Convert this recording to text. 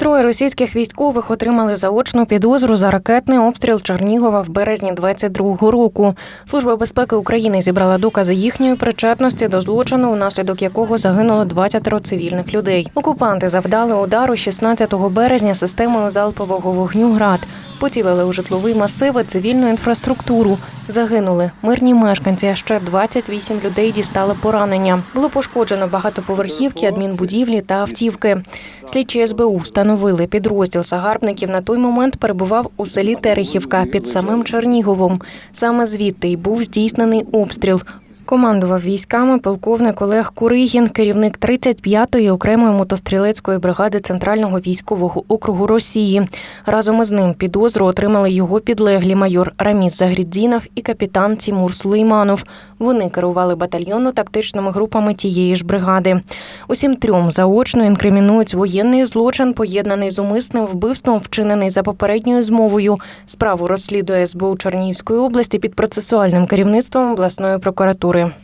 Троє російських військових отримали заочну підозру за ракетний обстріл Чернігова в березні 22-го року. Служба безпеки України зібрала докази їхньої причетності до злочину, унаслідок якого загинуло 20 цивільних людей. Окупанти завдали удару 16 березня системою залпового вогню ГРАД. Поцілили у житловий масив і цивільну інфраструктуру. Загинули мирні мешканці. Ще 28 людей дістали поранення. Було пошкоджено багатоповерхівки, адмінбудівлі та автівки. Слідчі СБУ встановили підрозділ загарбників на той момент перебував у селі Терехівка під самим Черніговом. Саме звідти й був здійснений обстріл. Командував військами полковник Олег Куригін, керівник 35-ї окремої мотострілецької бригади Центрального військового округу Росії. Разом із ним підозру отримали його підлеглі майор Раміс Загрідзінов і капітан Тімур Сулейманов. Вони керували батальйонно-тактичними групами тієї ж бригади. Усім трьом заочно інкримінують воєнний злочин, поєднаний з умисним вбивством, вчинений за попередньою змовою. Справу розслідує СБУ Чернігівської області під процесуальним керівництвом обласної прокуратури культури.